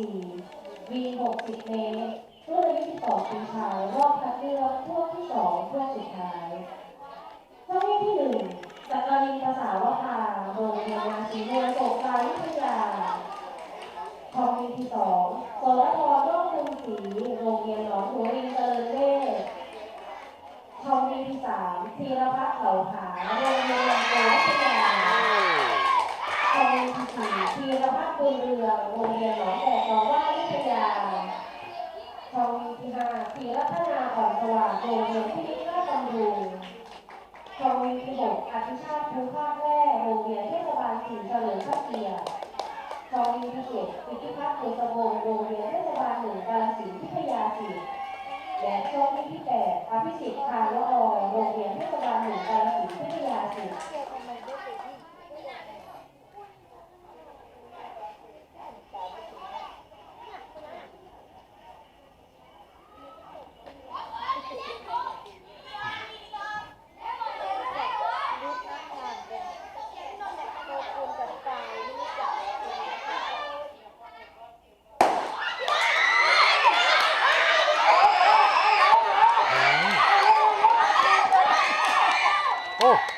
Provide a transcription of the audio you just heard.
4วี60 เมตรรุ่นอายุ12ปีชายรอบคัดเลือกทั่วที่2ทั่วสุดท้ายเจ้าหน้าที่หนึ่งจักรินภาษาวภาโรงเรียนนาชีเมืองสงขลาวิทยาทองมีที่สองโสรพรร่มรุงศรีโรงเรียนหนองหัวรินเจริญเวชทองมีที่สามธีรพัฒน์เขาผาโที่สี่ธีรพัฒน์บุญเรืองโรงเรียนหนองแดดหนองว่าวิทยาทองมีที่ห้าธีรพัฒนาอ่อนสว่างโรงเรียนพินิจราชบำรุงทองมีที่หกอธิชาติภูภาคแร่โรงเรียนเทศบาลสี่เฉลิมพระเกียรติทองมีพิเศษอิทธิพัฒน์บุญสมงโรงเรียนเทศบาลหนึ่งกาลสินพิทยาศิษย์และโชคดีที่แปดอภิสิทธิ์คารละออโรงเรียนเทศบาลหนึ่งกา Oh.